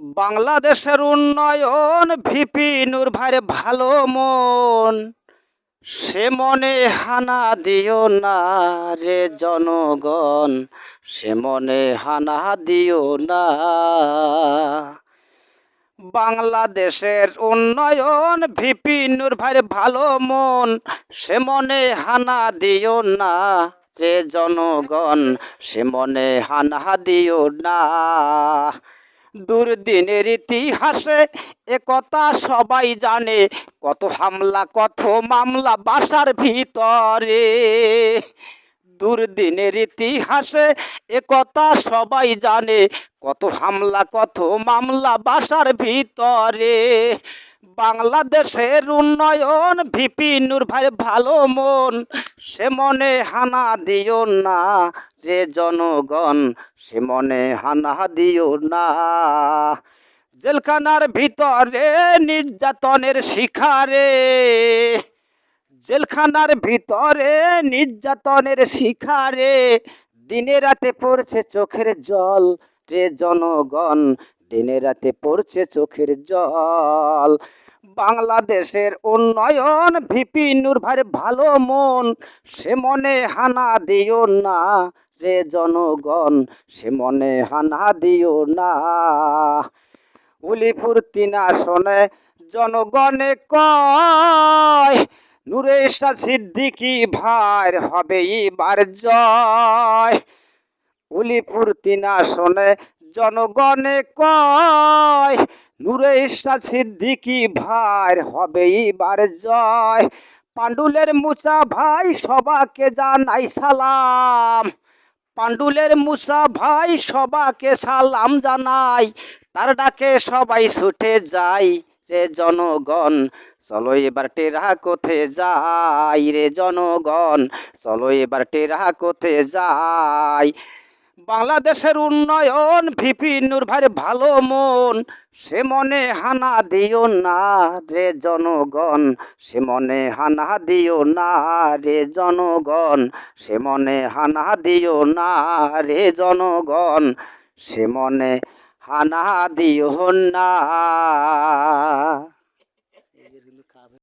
বাংলাদেশের উন্নয়ন ভিপি নূর ভাইয়ের ভালো মন। সে মনে হানা দিও না রে জনগণ, সে মনে হানা দিও না। বাংলাদেশের উন্নয়ন ভিপি নূর ভাইয়ের ভালো মন, সে মনে হানা দিও না রে জনগণ, সে মনে হানা দিও না। দুর্দিনের ইতিহাসে একথা সবাই জানে। কত হামলা, কত মামলা বাসার ভিতরে। দুর্দিনের ইতিহাসে একথা সবাই জানে। কত হামলা, কত মামলা বাসার ভিতরে। বাংলাদেশের উন্নয়ন, ভিপি নূর ভাই ভালো মন, সে মনে হানা দিও না রে জনগণ, সে মনে হানা দিও না। জেলখানার ভিতরে নির্যাতনের শিখারে, জেলখানার ভিতরে নির্যাতনের শিখারে, দিনে রাতে পড়ছে চোখের জল রে জনগণ দিনে রাতে পড়ছে চোখের জল। বাংলাদেশের উন্নয়ন ভিপি নূর ভাইয়ের ভালো মন, সে মনে হানা দিও না রে জনগণ, সে মনে হানা দিও না। উলিপুর তিনা শোনে জনগণে কয়, নূরে সিদ্দিকি ভাইর হবে এবার জয়। উলিপুর তিনা শোনে জনগণে কয়, নূরে সিদ্দিকি ভাইর হবে এবার জয়। পাণ্ডুলের মুচা ভাই সবাকে জানাই সালাম। পাণ্ডুলের মুসা ভাই সবাকে সালাম জানাই। তার ডাকে সবাই ছুটে যাই রে জনগণ। চলো এবার টেরা কোথে যাই রে জনগণ। চলো এবার টেরা কোথে যাই বাংলাদেশের উন্নয়ন ভিপি নূর ভালো মন, সে মনে হানা দিও না রে জনগণ, সে মনে হানা দিও না রে জনগণ, সে মনে হানা দিও না রে জনগণ, সে মনে হানা দিও না।